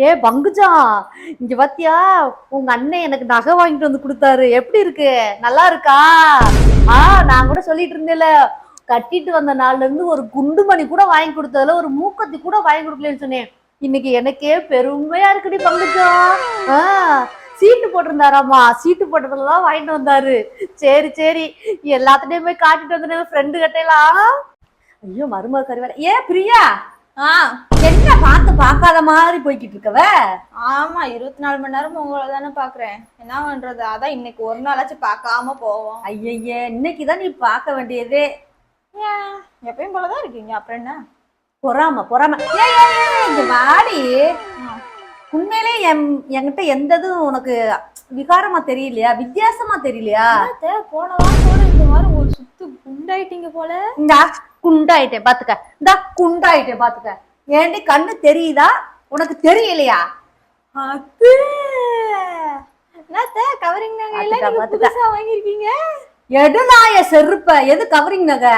ஏ பங்குஜா இங்க பாத்தியா உங்க அண்ணன் எனக்கு நகை வாங்கிட்டு வந்து கொடுத்தாரு. எப்படி இருக்கு? நல்லா இருக்கா? ஆ நான் கூட சொல்லிட்டு இருந்தேன்ல கட்டிட்டு வந்த நாள்ல இருந்து ஒரு குண்டுமணி கூட வாங்கி கொடுத்ததுல ஒரு மூக்கத்தி கூட வாங்கி கொடுக்கலன்னு சொன்னேன். இன்னைக்கு எனக்கே பெருமையா இருக்குடி பங்குஜா. ஆ சீட்டு போட்டிருந்தாராமா? சீட்டு போட்டதெல்லாம் வாங்கிட்டு வந்தாரு. சரி சரி எல்லாத்துலயும் போய் காட்டிட்டு வந்துட்டேன் ஃப்ரெண்டு கிட்டலாம் ஐயோ மருமக வேற ஏ பிரியா? ஆ. மாதிரி போய்கிட்டு இருக்கவ? ஆமா இருபத்தி நாலு மணி நேரம் உங்களை தானே பாக்குறேன். என்ன பண்றது? அதான் இன்னைக்கு ஒரு நாளாச்சும் பார்க்காம போவோம். ஐயய்ய இன்னைக்குதான் நீ பார்க்க வேண்டியதே. எப்பயும் போலதான் இருக்கீங்க. அப்புறம் என்ன? பொறாம பொறாம. இங்க வாடி. உண்மையிலே என் என்கிட்ட எந்த இதுவும் உனக்கு விகாரமா தெரியலையா? வித்தியாசமா தெரியலையா? போன வாரம் கூட இந்த வாரம் ஒரு சுத்து குண்டாயிட்டீங்க போல. இந்தா குண்டாயிட்டேன் பாத்துக்க. இந்தா குண்டாயிட்டேன் பாத்துக்க. ஏண்டி கண்ணு தெரியுதா? உனக்கு தெரியலையா? அது என்னத்த கவரிங் நகையில நீங்க. புதுசா வாங்கிருக்கீங்க எடுநாய செருப்ப எது கவரிங் நகை?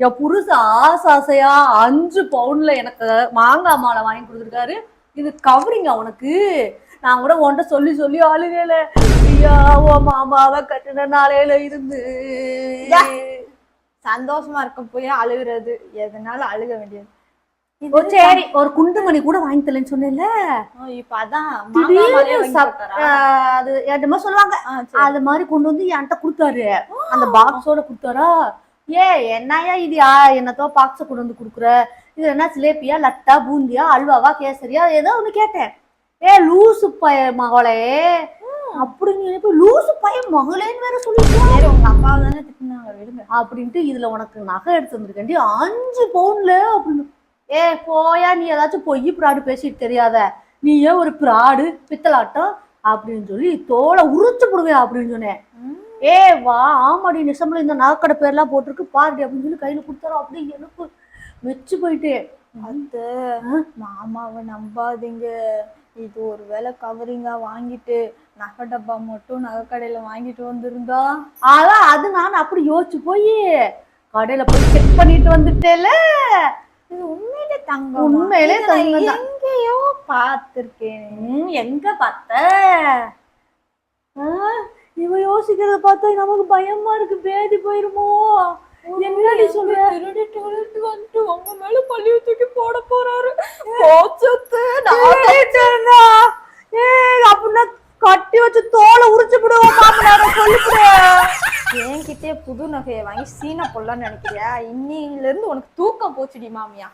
என் புருஷ ஆசை ஆசையா அஞ்சு பவுன்ல எனக்கு மாங்காய் மாலை வாங்கி கொடுத்துருக்காரு. இது கவரிங்கா உனக்கு? நான் கூட உன்கிட்ட சொல்லி சொல்லி அழுகல ஐயா ஓ மாமாவை கட்டின நாளையில இருந்து. சந்தோஷமா இருக்க போய் அழுகுறது. எதனால அழுக வேண்டியது. சரி ஒரு குண்டுமணி கூட வாங்கி தரலன்னு சொன்னேன்ல. இப்ப அதான் அது என்னமோ சொல்லுவாங்க. அது மாதிரி கொண்டு வந்து என்கிட்ட கொடுத்தாரு. அந்த பாக்ஸோட கொடுத்தாரா? ஏ என்னையா இது? என்னத்தோ பாக்ஸ கொண்டு வந்து கொடுக்குற? இது என்ன சிலேபியா லட்டா பூந்தியா அல்வாவா கேசரியா? ஏதோ ஒண்ணு கேட்டேன். ஏ லூசு பய மகளே. அப்படி நீ இப்ப லூசு பையன் மகளேன்னு வேற சொல்லிட்டு உங்க அப்பாவை தானே திட்டினாங்க விடுங்க. அப்படின்ட்டு இதுல உனக்கு நகை எடுத்து வந்திருக்கேன்டி. அஞ்சு பவுன்ல அப்படின்னு ஏ போயா நீ ஏதாச்சும் பொய் பிராடு பேசிட்டு தெரியாத. நீ ஏன் ஒரு பிராடு பித்தலாட்டம் அப்படின்னு சொல்லி தோலை உரிச்சு போடுவேன் அப்படின்னு சொன்னேன். ஏ வா ஆமாடி நிசம்பல இந்த நகைக்கடை பேர்லாம் போட்டிருக்கு பாருடி அப்படின்னு சொல்லி கையில கொடுத்தாரோ. அப்படி எனக்கு மெச்சு போயிட்டு. அத்தை மாமாவை நம்பாதீங்க. இது ஒரு வேளை கவரிங்கா வாங்கிட்டு நகை டப்பா மட்டும் நகை கடையில வாங்கிட்டு வந்திருந்தா? அதான் அது நான் அப்படி யோசிச்சு போய் கடையில போய் செக் பண்ணிட்டு வந்துட்டேல. இது உண்மையிலே தங்கம் உண்மையிலே தங்கம் தான். எங்கேயோ பார்த்திருக்கேன். எங்க பார்த்த? இவ யோசிக்கிறத பார்த்தா நமக்கு பயமா இருக்கு. பேதி போயிருமோ? என்னடி சொல்ற? திருடிட்டு வந்துட்டு உங்க மேல பள்ளிய தூக்கி போட போறாரு. போச்சத்து நான் புது நகையை வாங்கி சீன பொல்லன்னு நினைக்கிறியா? இன்னில இருந்து உனக்கு தூக்கம் போச்சுடி மாமியா.